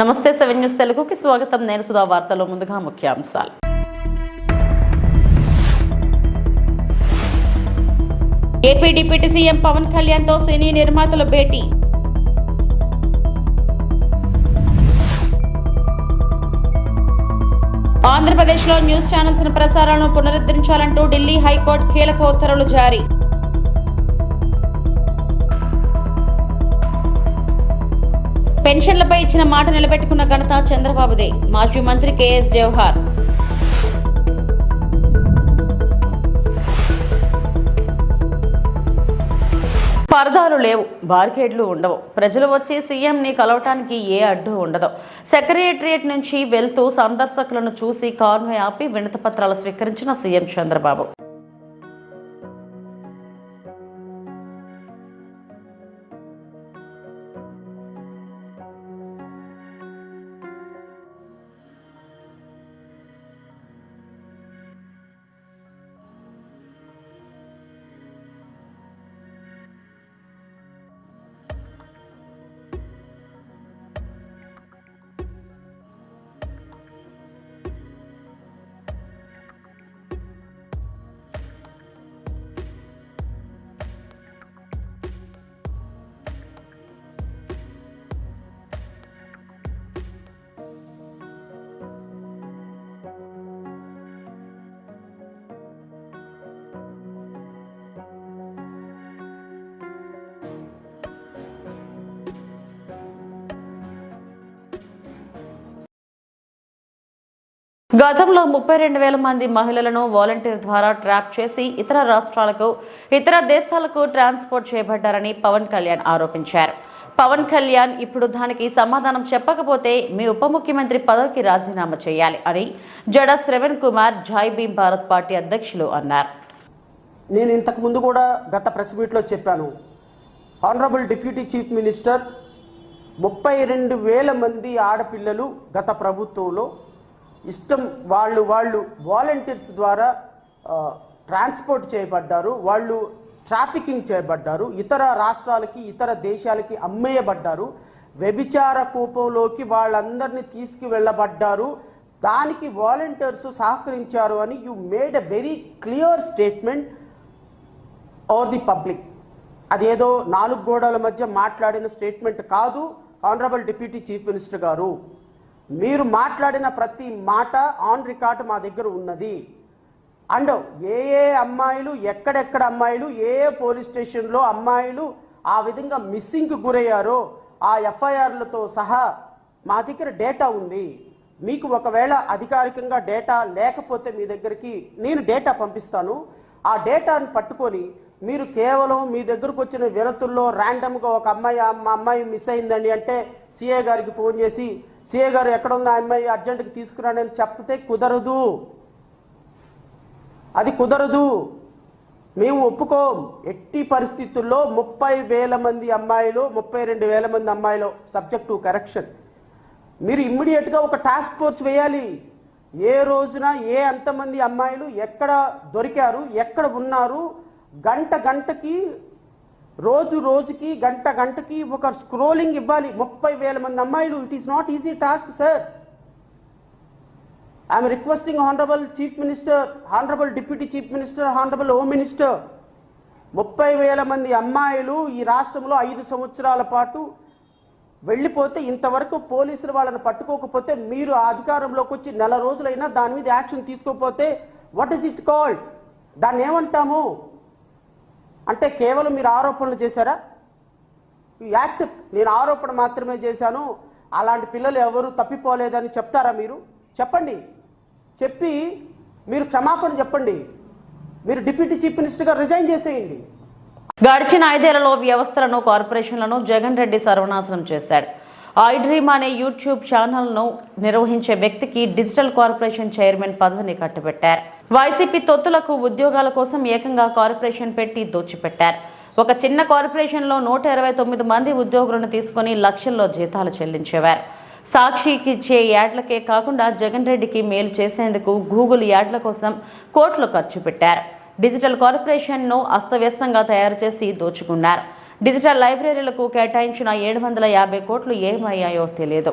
నమస్తే seven news తెలుగుకి స్వాగతం. నేను సుధా వార్తలో ముందుగా ముఖ్యాంశాలు. ఏపీ డిప్యూటీ సీఎం పవన్ కళ్యాణ్తో సినీ నిర్మాతల భేటీ. ఆంధ్రప్రదేశ్లో న్యూస్ ఛానల్స్ ప్రసారాలను పునరుద్ధరించాలంటూ ఢిల్లీ హైకోర్టు కీలక ఉత్తర్వులు జారీ. పెన్షన్లపై ఇచ్చిన మాట నిలబెట్టుకున్న ఘనత చంద్రబాబుదే. మాజీ మంత్రి కేఎస్ జవహర్. పరదాలు లేవు బార్కేడ్లు ఉండవు. ప్రజలు వచ్చి సీఎంని కలవటానికి ఏ అడ్డు ఉండదు. సెక్రటేరియట్ నుంచి వెళ్తూ సందర్శకులను చూసి కాన్వే ఆపి వినతిపత్రాలు స్వీకరించిన సీఎం చంద్రబాబు. గతంలో ముప్పై రెండు వేల మంది మహిళలను వాలంటీర్ ద్వారా ట్రాప్ చేసి ఇతర రాష్ట్రాలకు ఇతర దేశాలకు ట్రాన్స్పోర్ట్ చేయబడ్డారని పవన్ కళ్యాణ్ ఆరోపించారు. పవన్ కళ్యాణ్ ఇప్పుడు దానికి సమాధానం చెప్పకపోతే మీ ఉప ముఖ్యమంత్రి పదవికి రాజీనామా చేయాలి అని జడ శ్రవణ్ కుమార్ జాయ్ భీమ్ భారత్ పార్టీ అధ్యక్షులు అన్నారు. నేను ఇంతకు ముందు కూడా గత ప్రెస్ మీట్లో చెప్పాను. ఆనరబుల్ డిప్యూటీ చీఫ్ మినిస్టర్ ముప్పై రెండు వేల మంది ఆడపిల్లలు గత ప్రభుత్వంలో ఇష్టం వాళ్ళు వాళ్ళు వాలంటీర్స్ ద్వారా ట్రాన్స్పోర్ట్ చేయబడ్డారు వాళ్ళు ట్రాఫికింగ్ చేయబడ్డారు ఇతర రాష్ట్రాలకి ఇతర దేశాలకి అమ్మేయబడ్డారు. వ్యభిచార కూపంలోకి వాళ్ళందరినీ తీసుకువెళ్ళబడ్డారు. దానికి వాలంటీర్స్ సహకరించారు అని you made a very clear statement are the public. అదేదో నాలుగు గోడల మధ్య మాట్లాడిన స్టేట్మెంట్ కాదు ఆనరబుల్ డిప్యూటీ చీఫ్ మినిస్టర్ గారు. మీరు మాట్లాడిన ప్రతి మాట ఆన్ రికార్డ్ మా దగ్గర ఉన్నది. అండ్ ఏ ఏ అమ్మాయిలు ఎక్కడెక్కడ అమ్మాయిలు ఏ ఏ పోలీస్ స్టేషన్లో అమ్మాయిలు ఆ విధంగా మిస్సింగ్కి గురయ్యారో ఆ ఎఫ్ఐఆర్లతో సహా మా దగ్గర డేటా ఉంది. మీకు ఒకవేళ అధికారికంగా డేటా లేకపోతే మీ దగ్గరికి నేను డేటా పంపిస్తాను. ఆ డేటాను పట్టుకొని మీరు కేవలం మీ దగ్గరకు వచ్చిన వినతుల్లో ర్యాండమ్గా ఒక అమ్మాయి మా అమ్మాయి మిస్ అయిందండి అంటే సిఏ గారికి ఫోన్ చేసి సీఏ గారు ఎక్కడ ఆ అమ్మాయి అర్జెంటుకి తీసుకురానని చెప్తే కుదరదు. అది కుదరదు. మేము ఒప్పుకోం. ఎట్టి పరిస్థితుల్లో ముప్పై వేల మంది అమ్మాయిలు ముప్పై రెండు వేల మంది అమ్మాయిలు సబ్జెక్ట్ టు కరెక్షన్ మీరు ఇమ్మీడియట్గా ఒక టాస్క్ ఫోర్స్ వేయాలి. ఏ రోజున ఏ అంతమంది అమ్మాయిలు ఎక్కడ దొరికారు ఎక్కడ ఉన్నారు గంట గంటకి రోజు రోజుకి గంట గంటకి ఒక స్క్రోలింగ్ ఇవ్వాలి. ముప్పై వేల మంది అమ్మాయిలు it is not easy task sir I'm requesting honourable chief minister honourable deputy chief minister honourable home minister ముప్పై వేల మంది అమ్మాయిలు ఈ రాష్ట్రంలో ఐదు సంవత్సరాల పాటు వెళ్ళిపోతే ఇంతవరకు పోలీసులు వాళ్ళని పట్టుకోకపోతే మీరు ఆ అధికారంలోకి వచ్చి నెల రోజులైనా దాని మీద యాక్షన్ తీసుకోకపోతే వాట్ ఇస్ ఇట్ కాల్డ్ దాన్ని ఏమంటాము? అంటే కేవలం మీరు ఆరోపణలు చేశారా? యాక్సెప్ట్ నేను ఆరోపణ మాత్రమే చేశాను. అలాంటి పిల్లలు ఎవరు తప్పిపోలేదని చెప్తారా మీరు? చెప్పండి. చెప్పి మీరు క్షమాపణ చెప్పండి. మీరు డిప్యూటీ చీఫ్ మినిస్టర్గా రిజైన్ చేసేయండి. గడిచిన ఐదేళ్ళలో వ్యవస్థలను కార్పొరేషన్లను జగన్ రెడ్డి సర్వనాశనం చేశాడు. డ్రీమ్ అనే యూట్యూబ్ ఛానల్ను నిర్వహించే వ్యక్తికి డిజిటల్ కార్పొరేషన్ చైర్మన్ పదవిని కట్టబెట్టారు. వైసీపీ తొత్తులకు ఉద్యోగాల కోసం ఏకంగా కార్పొరేషన్ పెట్టి దోచిపెట్టారు. ఒక చిన్న కార్పొరేషన్లో నూట ఇరవై తొమ్మిది మంది ఉద్యోగులను తీసుకొని లక్షల్లో జీతాలు చెల్లించేవారు. సాక్షికి ఇచ్చే యాడ్లకే కాకుండా జగన్ రెడ్డికి మేలు చేసేందుకు గూగుల్ యాడ్ల కోసం కోట్లు ఖర్చు పెట్టారు. డిజిటల్ కార్పొరేషన్ను అస్తవ్యస్తంగా తయారు చేసి దోచుకున్నారు. డిజిటల్ లైబ్రరీలకు కేటాయించిన ఏడు వందల యాభై కోట్లు ఏమయ్యాయో తెలియదు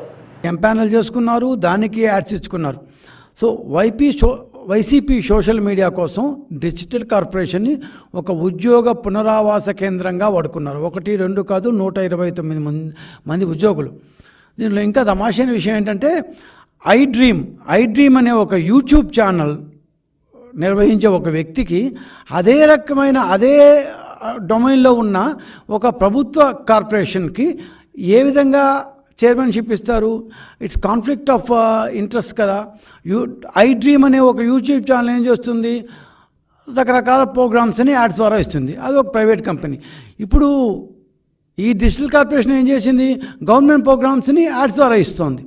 ఎంపానల్ చేసుకున్నారు దానికి యాడ్స్ ఇచ్చుకున్నారు. సో వైపీ షో వైసీపీ సోషల్ మీడియా కోసం డిజిటల్ కార్పొరేషన్ని ఒక ఉద్యోగ పునరావాస కేంద్రంగా వాడుకున్నారు. ఒకటి రెండు కాదు నూట ఇరవై తొమ్మిది మంది మంది ఉద్యోగులు. దీనిలో ఇంకా తమాషైన విషయం ఏంటంటే ఐ డ్రీమ్ ఐ డ్రీమ్ అనే ఒక యూట్యూబ్ ఛానల్ నిర్వహించే ఒక వ్యక్తికి అదే రకమైన అదే డొమైన్లో ఉన్న ఒక ప్రభుత్వ కార్పొరేషన్కి ఏ విధంగా చైర్మన్షిప్ ఇస్తారు. ఇట్స్ కాన్ఫ్లిక్ట్ ఆఫ్ ఇంట్రెస్ట్ కదా. యూ ఐ డ్రీమ్ అనే ఒక యూట్యూబ్ ఛానల్ ఏం చేస్తుంది? రకరకాల ప్రోగ్రామ్స్ని యాడ్స్ ద్వారా ఇస్తుంది. అది ఒక ప్రైవేట్ కంపెనీ ఇప్పుడు ఈ డిజిటల్ కార్పొరేషన్ ఏం చేసింది? గవర్నమెంట్ ప్రోగ్రామ్స్ని యాడ్స్ ద్వారా ఇస్తుంది.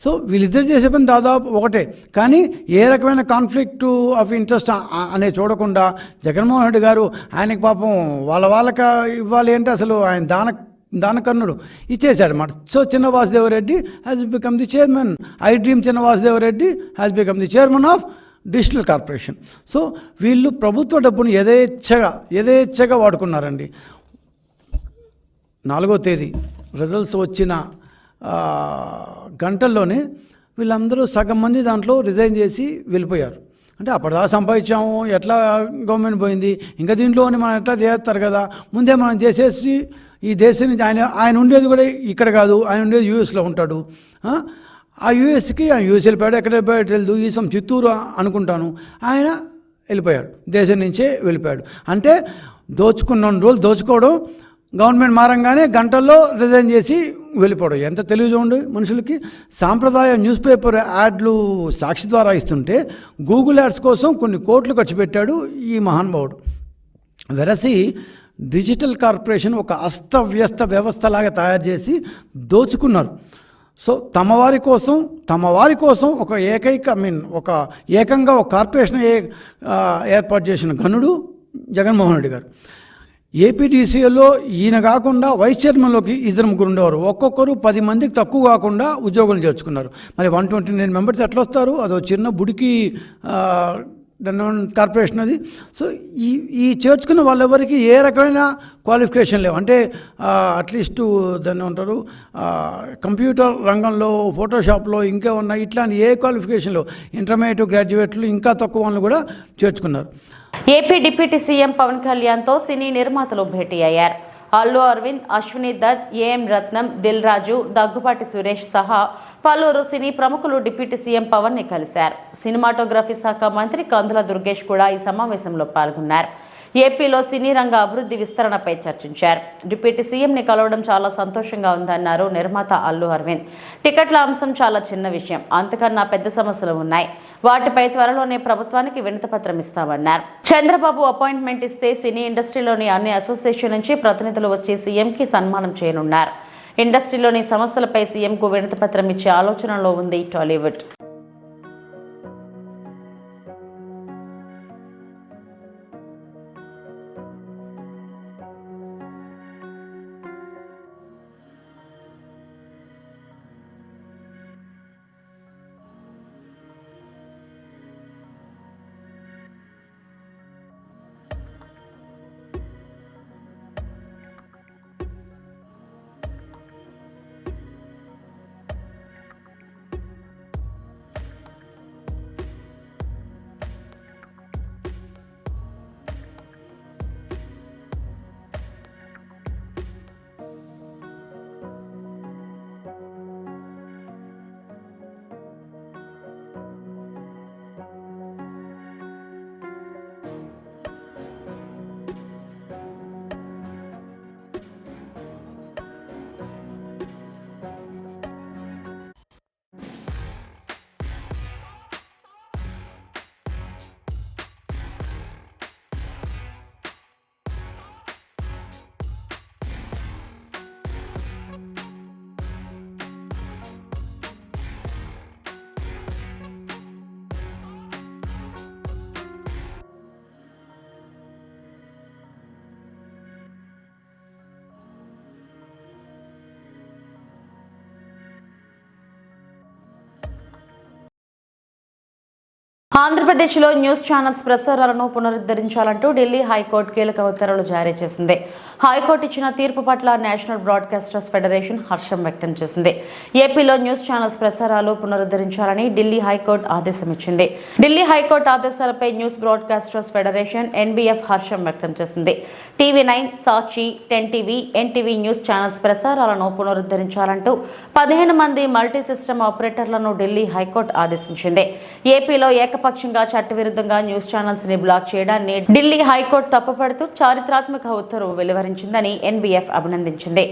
సో వీళ్ళిద్దరు చేసే పని దాదాపు ఒకటే. కానీ ఏ రకమైన కాన్ఫ్లిక్ట్ ఆఫ్ ఇంట్రెస్ట్ అనే చూడకుండా జగన్మోహన్ రెడ్డి గారు ఆయనకి పాపం వాళ్ళ వాళ్ళకి ఇవ్వాలి అంటే అసలు ఆయన దాన దానకర్ణుడు ఇచ్చేసాడు అన్నమాట. సో చిన్న Vasudevareddy has become the chairman iDream చిన్న Vasudevareddy has become the chairman of digital corporation so వీళ్ళు ప్రభుత్వ డబ్బును యథేచ్ఛగా యథేచ్ఛగా వాడుకున్నారండి. నాలుగో తేదీ రిజల్ట్స్ వచ్చిన గంటల్లోనే వీళ్ళందరూ సగం మంది దాంట్లో రిజైన్ చేసి వెళ్ళిపోయారు. అంటే అప్పటిదాకా సంపాదించాము ఎట్లా గవర్నమెంట్ పోయింది? ఇంకా దీంట్లోనే మనం ఎట్లా చేస్తారు కదా? ముందే మనం చేసేసి ఈ దేశం నుంచి ఆయన ఆయన ఉండేది కూడా ఇక్కడ కాదు ఆయన ఉండేది యూఎస్లో ఉంటాడు. ఆ? యూఎస్కి ఆయన యూఎస్ వెళ్ళిపోయాడు ఎక్కడ వెళ్ళిపోయాడు తెలియదు ఈ సం చిత్తూరు అనుకుంటాను. ఆయన వెళ్ళిపోయాడు దేశం నుంచే వెళ్ళిపోయాడు. అంటే దోచుకున్న రోజులు దోచుకోవడం గవర్నమెంట్ మారంగానే గంటల్లో రిజైన్ చేసి వెళ్ళిపోవడం. ఎంత తెలివి చూడండి మనుషులకి. సాంప్రదాయ న్యూస్ పేపర్ యాడ్లు సాక్షి ద్వారా ఇస్తుంటే గూగుల్ యాడ్స్ కోసం కొన్ని కోట్లు ఖర్చు పెట్టాడు ఈ మహానుభావుడు. వెరసి డిజిటల్ కార్పొరేషన్ ఒక అస్తవ్యస్త వ్యవస్థలాగా తయారు చేసి దోచుకున్నారు. సో తమ వారి కోసం తమ వారి కోసం ఒక ఏకైక ఐ మీన్ ఒక ఏకంగా ఒక కార్పొరేషన్ ఏ ఏర్పాటు చేసిన ఘనుడు జగన్మోహన్ రెడ్డి గారు. ఏపీడీసీలో ఈయన కాకుండా వైస్ చైర్మన్లోకి ఇద్దరు ముగ్గురు ఉండేవారు. ఒక్కొక్కరు పది మందికి తక్కువ కాకుండా ఉద్యోగులు చేర్చుకున్నారు. మరి వన్ ట్వంటీ నైన్ మెంబర్స్ ఎట్లా వస్తారు అదో చిన్న బుడికి ఆ, కార్పొరేషన్ అది. సో ఈ ఈ చేర్చుకున్న వాళ్ళెవరికి ఏ రకమైన క్వాలిఫికేషన్ లేవు. అంటే అట్లీస్ట్ దాన్ని ఉంటారు కంప్యూటర్ రంగంలో ఫోటోషాప్లో ఇంకా ఉన్న ఇట్లాంటి ఏ క్వాలిఫికేషన్ లేవు. ఇంటర్మీడియట్ గ్రాడ్యుయేట్లు ఇంకా తక్కువ వాళ్ళు కూడా చేర్చుకున్నారు. ఏపీ డిప్యూటీ సీఎం పవన్ కళ్యాణ్తో సినీ నిర్మాతలు భేటీ అయ్యారు. అల్లు అరవింద్ అశ్విని దత్ ఏఎం రత్నం దిల్ రాజు దగ్గుపాటి సురేష్ సహా పలువురు సినీ ప్రముఖులు డిప్యూటీ సీఎం పవన్ని కలిశారు. సినిమాటోగ్రఫీ శాఖ మంత్రి కందుల దుర్గేష్ కూడా ఈ సమావేశంలో పాల్గొన్నారు. ఏపీలో సినీ రంగ అభివృద్ధి విస్తరణపై చర్చించారు. డిప్యూటీ సీఎంని కలవడం చాలా సంతోషంగా ఉందన్నారు నిర్మాత అల్లు అరవింద్. టికెట్ల అంశం చాలా చిన్న విషయం. అంతకన్నా పెద్ద సమస్యలు ఉన్నాయి. వాటిపై త్వరలోనే ప్రభుత్వానికి వినతిపత్రం ఇస్తామన్నారు. చంద్రబాబు అపాయింట్మెంట్ ఇస్తే సినీ ఇండస్ట్రీలోని అన్ని అసోసియేషన్ నుంచి ప్రతినిధులు వచ్చి సీఎంకి సన్మానం చేయనున్నారు. ఇండస్ట్రీలోని సమస్యలపై సీఎంకు వినతిపత్రం ఇచ్చే ఆలోచనలో ఉంది టాలీవుడ్. ఆంధ్రప్రదేశ్లో న్యూస్ ఛానల్స్ ప్రసారాలను పునరుద్ధరించాలంటూ ఢిల్లీ హైకోర్టు కీలక ఉత్తర్వులు జారీ చేసింది. హైకోర్టు ఇచ్చిన తీర్పు పట్ల నేషనల్ బ్రాడ్కాస్టర్స్ ఫెడరేషన్ హర్షం వ్యక్తం చేసింది. ఏపీలో న్యూస్ ఛానల్స్ ప్రసారాలు పునరుద్ధరించాలని ఢిల్లీ హైకోర్టు ఆదేశం ఇచ్చింది. ఢిల్లీ హైకోర్టు ఆదేశాలపై న్యూస్ బ్రాడ్కాస్టర్స్ ఫెడరేషన్ ఎన్బీఎఫ్ హర్షం వ్యక్తం చేసింది. TV nine Sakshi ten TV NTV news channels ప్రసారాలను పునరుద్ధరించాలంటూ పదిహేను మంది మల్టీ సిస్టమ్ ఆపరేటర్లను ఢిల్లీ హైకోర్టు ఆదేశించింది. ఏపీలో ఏకపక్షంగా చట్టవిరుద్ధంగా న్యూస్ ఛానల్స్ని బ్లాక్ చేయడాన్ని ఢిల్లీ హైకోర్టు తప్పుపడుతూ చారిత్రాత్మక ఉత్తర్వు వెలువరించిందని ఎన్బీఎఫ్ అభినందించింది.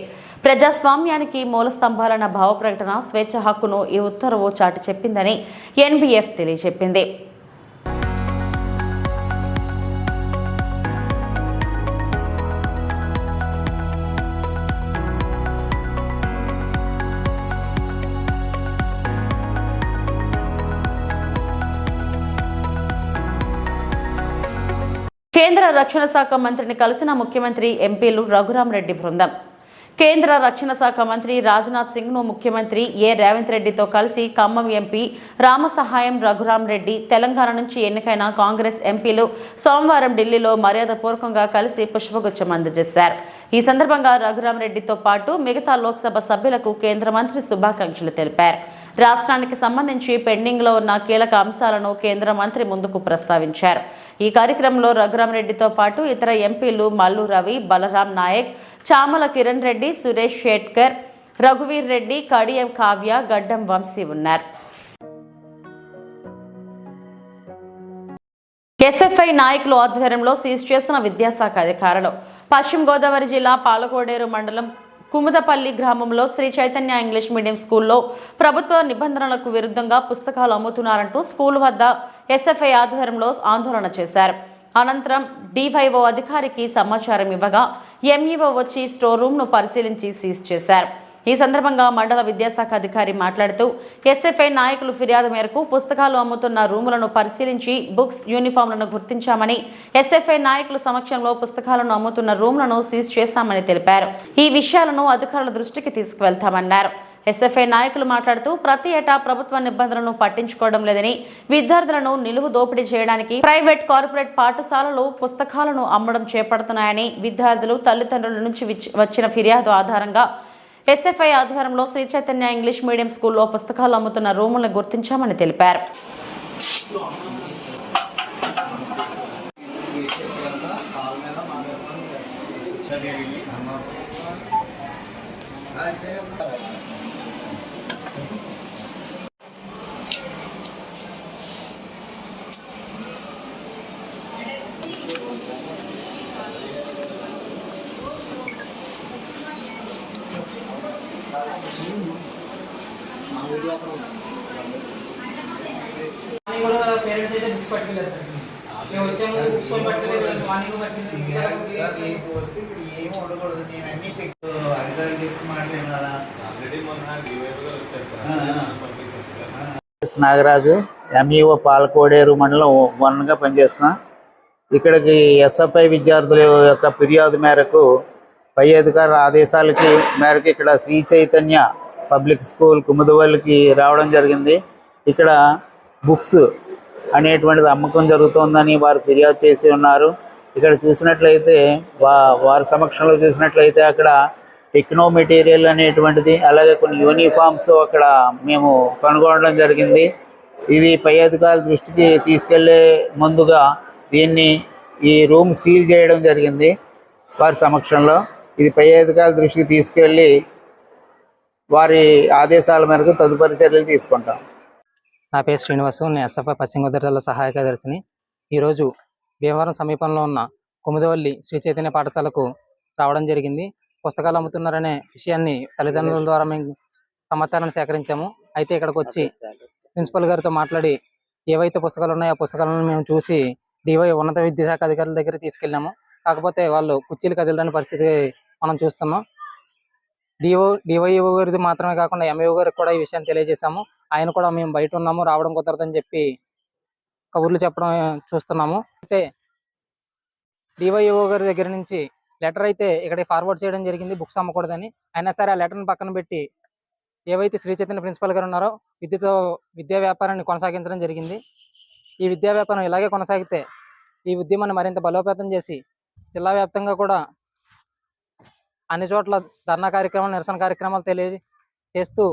ప్రజాస్వామ్యానికి మూల స్తంభాలన్న భావ ప్రకటన స్వేచ్ఛ హక్కును ఈ ఉత్తర్వు చాటి చెప్పిందని ఎన్బీఎఫ్ తెలియజెప్పింది. కేంద్ర రక్షణ శాఖ మంత్రిని కలిసిన ముఖ్యమంత్రి ఎంపీలు రఘురామరెడ్డి బృందం. కేంద్ర రక్షణ శాఖ మంత్రి రాజ్నాథ్ సింగ్ను ముఖ్యమంత్రి ఏ. రేవంత్ రెడ్డితో కలిసి ఖమ్మం ఎంపీ రామసహాయం రఘురాం రెడ్డి తెలంగాణ నుంచి ఎన్నికైన కాంగ్రెస్ ఎంపీలు సోమవారం ఢిల్లీలో మర్యాదపూర్వకంగా కలిసి పుష్పగుచ్చం అందజేశారు. ఈ సందర్భంగా రఘురామ్ రెడ్డితో పాటు మిగతా లోక్సభ సభ్యులకు కేంద్ర మంత్రి శుభాకాంక్షలు తెలిపారు. రాష్ట్రానికి సంబంధించి పెండింగ్లో ఉన్న కీలక అంశాలను కేంద్ర మంత్రి ముందుకు ప్రస్తావించారు. ఈ కార్యక్రమంలో రఘురామరెడ్డితో పాటు ఇతర ఎంపీలు మల్లు రవి బలరాం నాయక్ చామల కిరణ్ రెడ్డి సురేష్ షేట్కర్ రఘువీర్ రెడ్డి కడియం కావ్య గడ్డం వంశీ ఉన్నారు. ఎస్ఎఫ్ఐ నాయకులు ఆధ్వర్యంలో సీజ్ చేసిన విద్యాశాఖ అధికారులు. పశ్చిమ గోదావరి జిల్లా పాలకోడేరు మండలం కుముదపల్లి గ్రామంలో శ్రీ చైతన్య ఇంగ్లీష్ మీడియం స్కూల్లో ప్రభుత్వ నిబంధనలకు విరుద్ధంగా పుస్తకాలు అమ్ముతున్నారంటూ స్కూల్ వద్ద ఎస్ఎఫ్ఐ ఆధ్వర్యంలో ఆందోళన చేశారు. అనంతరం డివైఓ అధికారికి సమాచారం ఇవ్వగా ఎంఈఓ వచ్చి స్టోర్ రూమ్ను పరిశీలించి సీజ్ చేశారు. ఈ సందర్భంగా మండల విద్యాశాఖ అధికారి మాట్లాడుతూ ఎస్ఎఫ్ఐ నాయకులు ఫిర్యాదు మేరకు పుస్తకాలు అమ్ముతున్న రూములను పరిశీలించి బుక్స్ యూనిఫామ్లను గుర్తించామని ఎస్ఎఫ్ఐ నాయకుల సమక్షంలో పుస్తకాలను అమ్ముతున్న రూమ్లను సీజ్ చేశామని తెలిపారు. ఈ విషయాలను అధికారుల దృష్టికి తీసుకువెళ్తామన్నారు. ఎస్ఎఫ్ఐ నాయకులు మాట్లాడుతూ ప్రతి ఏటా ప్రభుత్వ నిబంధనలను పట్టించుకోవడం లేదని విద్యార్థులను నిలువు దోపిడీ చేయడానికి ప్రైవేట్ కార్పొరేట్ పాఠశాలలు పుస్తకాలను అమ్మడం చేపడుతున్నాయని విద్యార్థులు తల్లిదండ్రుల నుంచి వచ్చిన ఫిర్యాదు ఆధారంగా ఎస్ఎఫ్ఐ ఆధ్వర్యంలో శ్రీ చైతన్య ఇంగ్లీష్ మీడియం స్కూల్లో పుస్తకాలు అమ్ముతున్న రూములను గుర్తించామని తెలిపారు. మార్నింగ్ కూడా పేరెంట్స్ అయితే బుక్స్ పట్టుకెళ్ళారు సార్ మేము వచ్చాము బుక్స్ కొని పట్టుకెళ్ళలేదు మార్నింగ్ పట్టుకెళ్ళలేదు సార్ రేపు వస్తే ఇప్పుడు ఏం ఉండకూడదు. నేను అన్ని చెక్ అధికారులు చెప్పి మాట్లాడాను కదా. ఎస్ నాగరాజు ఎంఈఓ పాలకోడేరు మండలం వన్గా పనిచేస్తున్నా. ఇక్కడికి ఎస్ఎఫ్ఐ విద్యార్థుల యొక్క ఫిర్యాదు మేరకు పై అధికారుల ఆదేశాలకి మేరకు ఇక్కడ శ్రీ చైతన్య పబ్లిక్ స్కూల్ కుముదవల్లికి రావడం జరిగింది. ఇక్కడ బుక్స్ అనేటువంటిది అమ్మకం జరుగుతోందని వారు ఫిర్యాదు చేసి ఉన్నారు. ఇక్కడ చూసినట్లయితే వా వారి సమక్షంలో చూసినట్లయితే అక్కడ టెక్నో మెటీరియల్ అనేటువంటిది అలాగే కొన్ని యూనిఫామ్స్ అక్కడ మేము కనుగొనడం జరిగింది. ఇది పై అధికారుల దృష్టికి తీసుకెళ్ళే ముందుగా దీన్ని ఈ రూమ్ సీల్ చేయడం జరిగింది వారి సమక్షంలో. ఇది పై అధికారుల దృష్టికి తీసుకెళ్ళి వారి ఆదేశాల మేరకు తదుపరి చర్యలు తీసుకుంటాం. నా పేరు శ్రీనివాసు నేను ఎస్ఎఫ్ఐ పశ్చిమ గోదావరి జిల్లా సహాయక దర్శిని ఈరోజు భీమవరం సమీపంలో ఉన్న కుముదవల్లి శ్రీ చైతన్య పాఠశాలకు రావడం జరిగింది. పుస్తకాలు అమ్ముతున్నారనే విషయాన్ని తల్లిదండ్రుల ద్వారా మేము సమాచారాన్ని సేకరించాము. అయితే ఇక్కడికి వచ్చి ప్రిన్సిపల్ గారితో మాట్లాడి ఏవైతే పుస్తకాలు ఉన్నాయో ఆ పుస్తకాలను మేము చూసి డివై ఉన్నత విద్యాశాఖ అధికారుల దగ్గర తీసుకెళ్ళాము. కాకపోతే వాళ్ళు కుర్చీలు కదలని పరిస్థితి మనం చూస్తున్నాం. డిఓ డివైఓ గారిది మాత్రమే కాకుండా ఎంఏఓ గారికి కూడా ఈ విషయాన్ని తెలియజేశాము. ఆయన కూడా మేము బయట ఉన్నాము రావడం కుదరదని చెప్పి కబుర్లు చెప్పడం చూస్తున్నాము. అయితే డివైఓ గారి దగ్గర నుంచి లెటర్ అయితే ఇక్కడ ఫార్వర్డ్ చేయడం జరిగింది బుక్స్ అమ్మకూడదని. అయినా సరే ఆ లెటర్ని పక్కన పెట్టి ఏవైతే శ్రీ చైతన్య ప్రిన్సిపల్ గారు ఉన్నారో విద్యతో విద్యా వ్యాపారాన్ని కొనసాగించడం జరిగింది. ఈ విద్యా వ్యాపారం ఇలాగే కొనసాగితే ఈ ఉద్యమాన్ని మరింత బలోపేతం చేసి జిల్లా వ్యాప్తంగా కూడా అన్ని చోట్ల ధర్నా కార్యక్రమాలు నిరసన కార్యక్రమాలు తెలియ చేస్తూ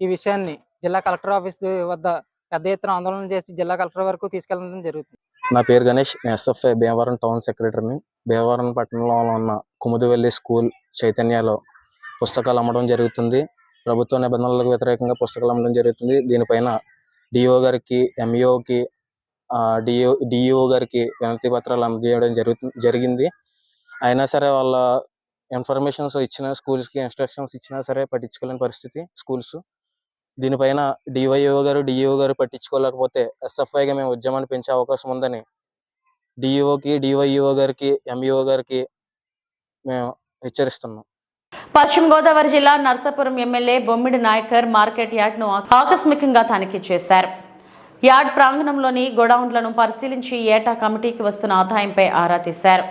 ఈ విషయాన్ని జిల్లా కలెక్టర్ ఆఫీస్ వద్ద పెద్ద ఎత్తున ఆందోళన చేసి జిల్లా కలెక్టర్ వరకు తీసుకెళ్ళడం జరుగుతుంది. నా పేరు గణేష్. ఎస్ఎఫ్ఐ భీమవరం టౌన్ సెక్రటరీని. భీమవరం పట్టణంలో ఉన్న కుముదివెల్లి స్కూల్ చైతన్యలో పుస్తకాలు అమ్మడం జరుగుతుంది. ప్రభుత్వ నిబంధనలకు వ్యతిరేకంగా పుస్తకాలు అమ్మడం జరుగుతుంది. దీనిపైన డిఓ గారికి ఎంఈఓకి డిఓ డిఈఓ గారికి వినతి పత్రాలు అందజేయడం జరుగుతుంది జరిగింది. అయినా సరే వాళ్ళ ఇన్ఫర్మేషన్స్ ఇచ్చిన స్కూల్స్కి ఇన్స్ట్రక్షన్స్ ఇచ్చినా సరే పట్టించుకోలేని పరిస్థితి స్కూల్స్. దీనిపైన డివైఓ గారు డిఈఓ గారు పట్టించుకోలేకపోతే ఎస్ఎఫ్ఐగా మేము ఉద్యమాన్ని పెంచే అవకాశం ఉందని డిఈఓకి డివైఓ గారికి ఎంఈఓ గారికి మేము హెచ్చరిస్తున్నాం. పశ్చిమ గోదావరి జిల్లా నర్సాపురం ఎమ్మెల్యే బొమ్మిడి నాయకర్ మార్కెట్ యార్డ్ను ఆకస్మికంగా తనిఖీ చేశారు. యార్డ్ ప్రాంగణంలోని గోడౌన్లను పరిశీలించి ఏటా కమిటీకి వస్తున్న ఆదాయంపై ఆరా తీశారు.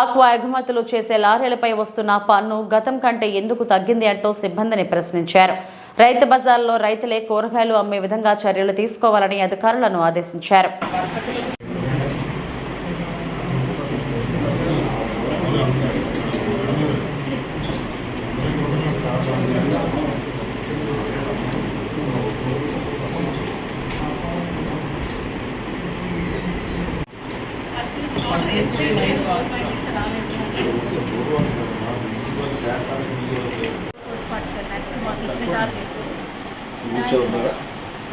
ఆక్వా ఎగుమతులు చేసే లారీలపై వస్తున్న పన్ను గతం కంటే ఎందుకు తగ్గింది అంటూ సిబ్బందిని ప్రశ్నించారు. రైతు బజార్లో రైతులే కూరగాయలు అమ్మే విధంగా చర్యలు తీసుకోవాలని అధికారులను ఆదేశించారు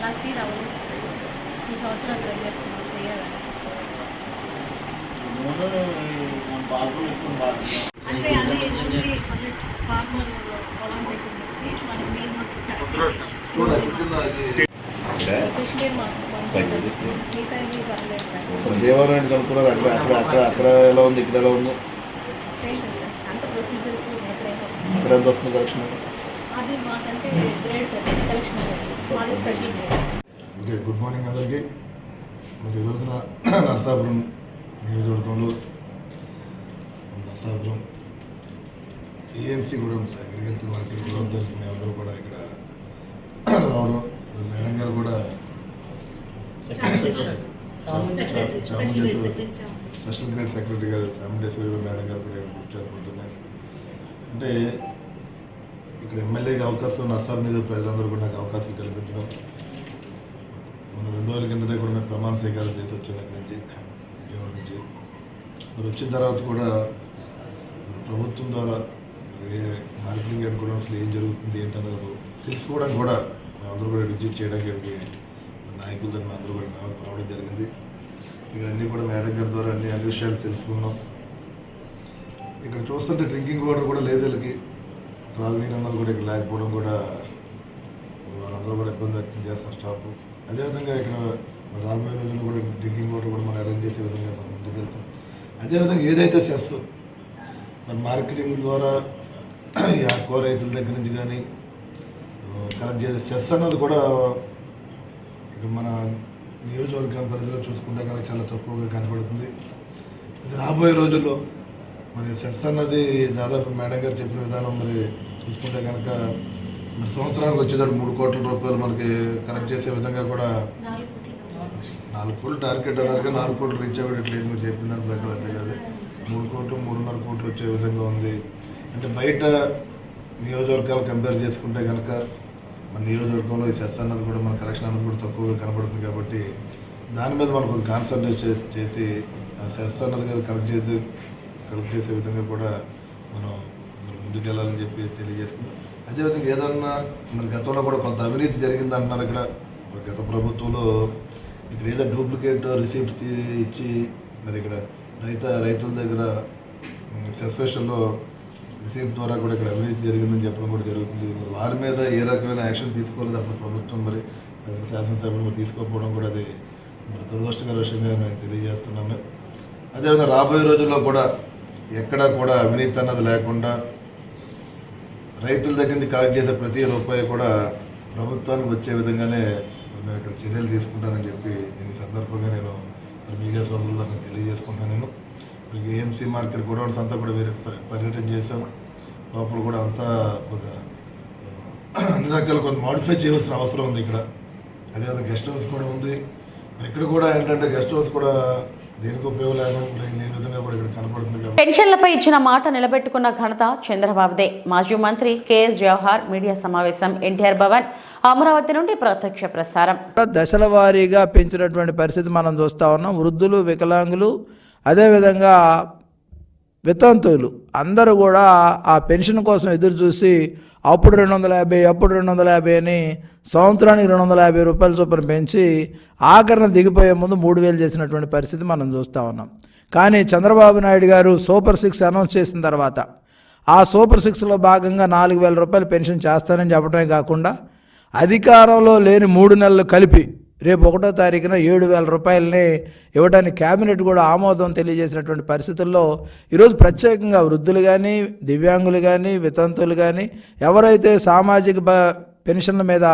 లాస్ట్ ఇయర్ అవ్వలేదు ఈ సంవత్సరం ట్రై చేస్తున్నాం చేయాలని అంటే అది ఓన్లీ మళ్ళీ ఫార్మర్ పొలం దగ్గర నుంచి మన మెయిన్ కనుక్కున్నారు అక్కడ అక్కడ అక్కడ అక్కడ ఎలా ఉంది ఇక్కడ ఎలా ఉంది? Same sir. అంత ప్రొసీజర్స్ ఎక్కడైనా అక్కడ ఎంత వస్తుంది కలెక్షన్ ఓకే గుడ్ మార్నింగ్ అందరికీ. మరి ఈ రోజున నరసాపురం నియోజకవర్గంలో నరసాపురం ఏఎంసీ కూడా సార్ అగ్రికల్చర్ మార్కెట్ కూడా ఉంది మేమందరూ కూడా ఇక్కడ రావడం. మేడం గారు కూడా చాముండేశ్వరి స్పెషల్ గ్రేడ్ సెక్రటరీ గారు చాముండేశ్వరి మేడం గారు కూడా ఇక్కడ కూర్చొని పోతున్నాయి అంటే ఇక్కడ ఎమ్మెల్యేకి అవకాశం నర్సార్ మీద ప్రజలందరూ కూడా నాకు అవకాశం కల్పించడం. మన రెండు రోజుల కిందటే కూడా నేను ప్రమాణ స్వీకారం చేసి వచ్చాను అక్కడి నుంచి విజయవాడ నుంచి. మరి వచ్చిన తర్వాత కూడా ప్రభుత్వం ద్వారా మార్కెటింగ్ యార్డ్ అసలు ఏం జరుగుతుంది ఏంటన్నది తెలుసుకోవడానికి కూడా మేమందరూ కూడా విజిట్ చేయడానికి నాయకులతో అందరూ కూడా రావడం జరిగింది. ఇక్కడ అన్నీ కూడా మేడం గారి ద్వారా అన్ని అన్ని విషయాలు తెలుసుకున్నాం. ఇక్కడ చూస్తుంటే డ్రింకింగ్ వాటర్ కూడా లేదు వీళ్ళకి త్రాగునీరు అన్నది కూడా ఇక్కడ లేకపోవడం కూడా వాళ్ళందరూ కూడా ఇబ్బంది వ్యక్తం చేస్తారు స్టాఫ్. అదేవిధంగా ఇక్కడ రాబోయే రోజుల్లో కూడా డ్రింకింగ్ వాటర్ కూడా మనం అరేంజ్ చేసే విధంగా ముందుకు వెళ్తాం అదేవిధంగా ఏదైతే సెస్ మరి మార్కెటింగ్ ద్వారా ఈ ఆకుకూర రైతుల దగ్గర నుంచి కానీ కలెక్ట్ చేసే సెస్ అన్నది కూడా ఇక్కడ మన నియోజకవర్గం పరిధిలో చూసుకుంటే కనుక చాలా తక్కువగా కనపడుతుంది. అది రాబోయే రోజుల్లో మరి సెస్ అన్నది దాదాపు మేడం గారు చెప్పిన విధానం మరి చూసుకుంటే కనుక మరి సంవత్సరానికి వచ్చేటప్పుడు మూడు కోట్ల రూపాయలు మనకి కలెక్ట్ చేసే విధంగా కూడా నాలుగు కోట్లు టార్గెట్ అన్నారు నాలుగు కోట్లు రీచ్ అవ్వట్లేదు మీరు చెప్పిన దాని ప్రకారం అయితే కాదు. మూడు కోట్లు మూడున్నర కోట్లు వచ్చే విధంగా ఉంది. అంటే బయట నియోజకవర్గాలు కంపేర్ చేసుకుంటే కనుక మన నియోజకవర్గంలో ఈ సెస్ అన్నది కూడా మన కరెక్షన్ అన్నది కూడా తక్కువగా కనబడుతుంది కాబట్టి దాని మీద మనం కొంచెం కాన్సన్ట్రేట్ చేసి చేసి ఆ సెస్ అన్నది కదా కలెక్ట్ చేసి కలెక్ట్ చేసే విధంగా కూడా మనం ముందుకెళ్ళాలని చెప్పి తెలియజేసుకుంటాం అదేవిధంగా ఏదన్నా మరి గతంలో కూడా కొంత అవినీతి జరిగింది అంటున్నారు ఇక్కడ. గత ప్రభుత్వంలో ఇక్కడ ఏదో డూప్లికేట్ రిసీప్ట్ ఇచ్చి మరి ఇక్కడ రైత రైతుల దగ్గర సెస్పెషన్లో రిసీప్ట్ ద్వారా కూడా ఇక్కడ అవినీతి జరిగిందని చెప్పడం కూడా జరుగుతుంది. వారి మీద ఏ రకమైన యాక్షన్ తీసుకోలేదు అప్పుడు ప్రభుత్వం. మరి అక్కడ శాసనసభ్యులు తీసుకోకపోవడం కూడా అది మరి దురదృష్టకర విషయంగా మేము తెలియజేస్తున్నాము. అదేవిధంగా రాబోయే రోజుల్లో కూడా ఎక్కడా కూడా అవినీతి అన్నది లేకుండా రైతుల దగ్గర నుంచి కలెక్ట్ చేసే ప్రతి రూపాయి కూడా ప్రభుత్వానికి వచ్చే విధంగానే మేము ఇక్కడ చర్యలు తీసుకుంటానని చెప్పి దీని సందర్భంగా నేను మీడియా సోదరులు తెలియజేసుకుంటాను నేను మరి ఏఎంసీ మార్కెట్ గోడౌన్స్ అంతా కూడా పర్యటన చేసాం లోపల కూడా అంతా అన్ని రకాల కొంత మాడిఫై చేయవలసిన అవసరం ఉంది ఇక్కడ. అదేవిధంగా గెస్ట్ హౌస్ కూడా ఉంది. ఇక్కడ కూడా ఏంటంటే గెస్ట్ హౌస్ కూడా దేనికి ఉపయోగం లేకుండా లేని విధంగా కూడా ఇక్కడ కనపడుతుంది కాబట్టి. పెన్షన్లపై ఇచ్చిన మాట నిలబెట్టుకున్న ఘనత చంద్రబాబుదే. మాజీ మంత్రి కేఎస్ జవహర్ మీడియా సమావేశం ఎన్టీఆర్ భవన్ అమరావతి నుండి ప్రత్యక్ష ప్రసారం. దశల వారీగా పెంచినటువంటి పరిస్థితి మనం చూస్తూ ఉన్నాం. వృద్ధులు వికలాంగులు అదేవిధంగా వితంతువులు అందరూ కూడా ఆ పెన్షన్ కోసం ఎదురు చూసి అప్పుడు రెండు వందల యాభై అప్పుడు రెండు వందల యాభై అని సంవత్సరానికి రెండు వందల యాభై రూపాయల చొప్పున పెంచి ఆఖరణ దిగిపోయే ముందు మూడు వేలు చేసినటువంటి పరిస్థితి మనం చూస్తూ ఉన్నాం. కానీ చంద్రబాబు నాయుడు గారు సూపర్ సిక్స్ అనౌన్స్ చేసిన తర్వాత ఆ సూపర్ సిక్స్లో భాగంగా నాలుగు వేల రూపాయలు పెన్షన్ చేస్తానని చెప్పడమే కాకుండా అధికారంలో లేని మూడు నెలలు కలిపి రేపు ఒకటో తారీఖున ఏడు వేల రూపాయలని ఇవ్వడానికి కేబినెట్ కూడా ఆమోదం తెలియజేసినటువంటి పరిస్థితుల్లో ఈరోజు ప్రత్యేకంగా వృద్ధులు కానీ దివ్యాంగులు కానీ వితంతువులు కానీ ఎవరైతే సామాజిక బ పెన్షన్ల మీద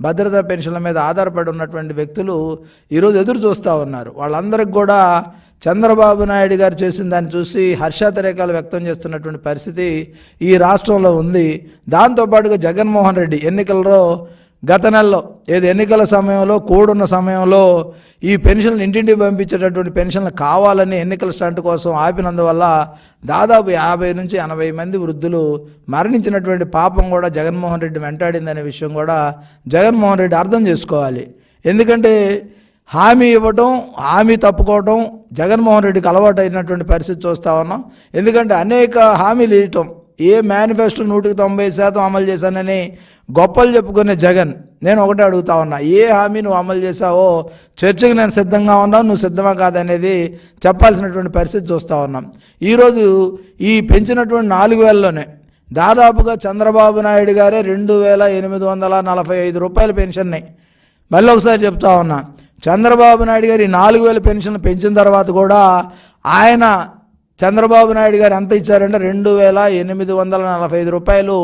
భద్రతా పెన్షన్ల మీద ఆధారపడి ఉన్నటువంటి వ్యక్తులు ఈరోజు ఎదురు చూస్తూ ఉన్నారు. వాళ్ళందరికీ కూడా చంద్రబాబు నాయుడు గారు చేసిన దాన్ని చూసి హర్షాతిరేకాలు వ్యక్తం చేస్తున్నటువంటి పరిస్థితి ఈ రాష్ట్రంలో ఉంది. దాంతోపాటుగా జగన్మోహన్ రెడ్డి ఎన్నికల్లో గత నెలలో ఏది ఎన్నికల సమయంలో కూడున్న సమయంలో ఈ పెన్షన్లు ఇంటింటికి పంపించేటటువంటి పెన్షన్లు కావాలని ఎన్నికల స్టంట్ కోసం ఆపినందువల్ల దాదాపు యాభై నుంచి ఎనభై మంది వృద్ధులు మరణించినటువంటి పాపం కూడా జగన్మోహన్ రెడ్డి వెంటాడిందనే విషయం కూడా జగన్మోహన్ రెడ్డి అర్థం చేసుకోవాలి. ఎందుకంటే హామీ ఇవ్వటం హామీ తప్పుకోవటం జగన్మోహన్ రెడ్డికి అలవాటు అయినటువంటి పరిస్థితి చూస్తూ ఉన్నాం. ఎందుకంటే అనేక హామీలు ఇవ్వటం ఏ మేనిఫెస్టో నూటికి తొంభై శాతం అమలు చేశానని గొప్పలు చెప్పుకునే జగన్. నేను ఒకటే అడుగుతా ఉన్నా ఏ హామీ నువ్వు అమలు చేసావో చర్చకు నేను సిద్ధంగా ఉన్నావు నువ్వు సిద్ధమా కాదనేది చెప్పాల్సినటువంటి పరిస్థితి చూస్తూ ఉన్నాం. ఈరోజు ఈ పెంచినటువంటి నాలుగు వేలలోనే దాదాపుగా చంద్రబాబు నాయుడు గారే రెండు వేల ఎనిమిది వందల నలభై ఐదు రూపాయల పెన్షన్ని. మళ్ళీ ఒకసారి చెప్తా ఉన్నా చంద్రబాబు నాయుడు గారు ఈ నాలుగు వేల పెన్షన్ పెంచిన తర్వాత కూడా ఆయన చంద్రబాబు నాయుడు గారు ఎంత ఇచ్చారంటే రెండు వేల ఎనిమిది వందల నలభై ఐదు రూపాయలు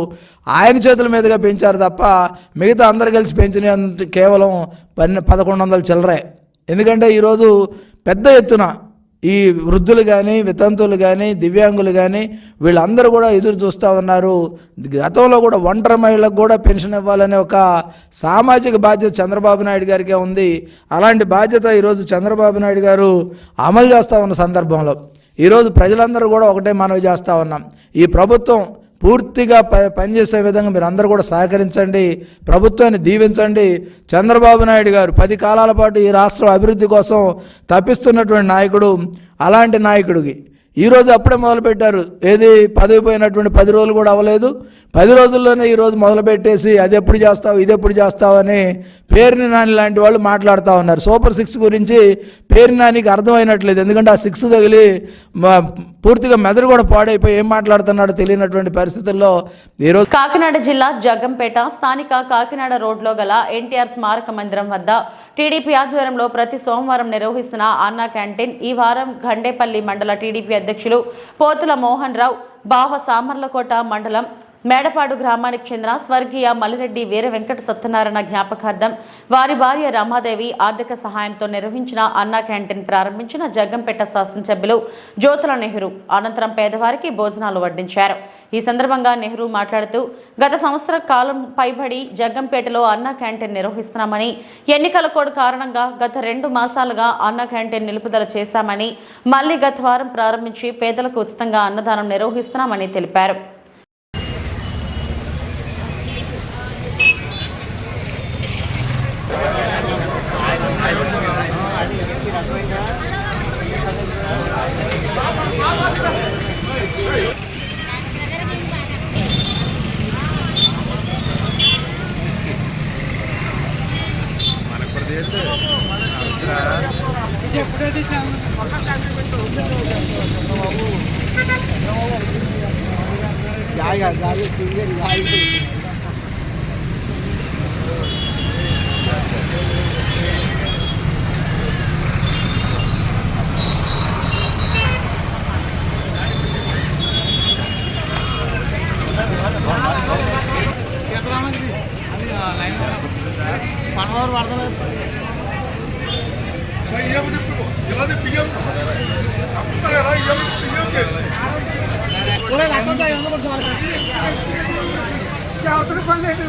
ఆయన చేతుల మీదుగా పెంచారు తప్ప మిగతా అందరు కలిసి పెంచిన కేవలం పన్నె పదకొండు వందల చిల్లరే. ఎందుకంటే ఈరోజు పెద్ద ఎత్తున ఈ వృద్ధులు కానీ వితంతువులు కానీ దివ్యాంగులు కానీ వీళ్ళందరూ కూడా ఎదురు చూస్తూ ఉన్నారు. గతంలో కూడా ఒంటరి మహిళలకు కూడా పెన్షన్ ఇవ్వాలనే ఒక సామాజిక బాధ్యత చంద్రబాబు నాయుడు గారికే ఉంది. అలాంటి బాధ్యత ఈరోజు చంద్రబాబు నాయుడు గారు అమలు చేస్తూ ఉన్న సందర్భంలో ఈరోజు ప్రజలందరూ కూడా ఒకటే మనవి చేస్తూ ఉన్నాం. ఈ ప్రభుత్వం పూర్తిగా ప పనిచేసే విధంగా మీరు అందరూ కూడా సహకరించండి ప్రభుత్వాన్ని దీవించండి. చంద్రబాబు నాయుడు గారు పది కాలాల పాటు ఈ రాష్ట్రం అభివృద్ధి కోసం తప్పిస్తున్నటువంటి నాయకుడు అలాంటి నాయకుడికి. ఈరోజు అప్పుడే మొదలుపెట్టారు. ఏది పదవి పోయినటువంటి పది రోజులు కూడా అవ్వలేదు. పది రోజుల్లోనే ఈరోజు మొదలుపెట్టేసి అది ఎప్పుడు చేస్తావు? ఇది ఎప్పుడు చేస్తావు? అని పేరుని నాని లాంటి వాళ్ళు మాట్లాడుతూ ఉన్నారు. సూపర్ సిక్స్ గురించి పేరు నానికి అర్థమైనట్లేదు. ఎందుకంటే ఆ సిక్స్ తగిలి పూర్తిగా మెదడు కూడా పాడైపోయి ఏం మాట్లాడుతున్నాడో తెలియనటువంటి పరిస్థితుల్లో ఈరోజు కాకినాడ జిల్లా జగ్గంపేట స్థానిక కాకినాడ రోడ్లో గల ఎన్టీఆర్ స్మారక మందిరం వద్ద టీడీపీ ఆధ్వర్యంలో ప్రతి సోమవారం నిర్వహిస్తున్న అన్నా క్యాంటీన్ ఈ వారం గండేపల్లి మండల టీడీపీ అధ్యక్షులు పోతుల మోహన్ రావు బావ సామర్లకోట మండలం మేడపాడు గ్రామానికి చెందిన స్వర్గీయ మల్లిరెడ్డి వీర వెంకట సత్యనారాయణ జ్ఞాపకార్థం వారి భార్య రమాదేవి ఆర్థిక సహాయంతో నిర్వహించిన అన్నా క్యాంటీన్ ప్రారంభించిన జగ్గంపేట శాసనసభ్యులు జ్యోతుల నెహ్రూ అనంతరం పేదవారికి భోజనాలు వడ్డించారు. ఈ సందర్భంగా నెహ్రూ మాట్లాడుతూ గత సంవత్సర కాలం పైబడి జగ్గంపేటలో అన్నా క్యాంటీన్ నిర్వహిస్తున్నామని ఎన్నికల కోడ్ కారణంగా గత రెండు మాసాలుగా అన్నా క్యాంటీన్ నిలుపుదల చేశామని మళ్ళీ గత వారం ప్రారంభించి పేదలకు ఉచితంగా అన్నదానం నిర్వహిస్తున్నామని తెలిపారు. Pinggir. అతను పని లేదు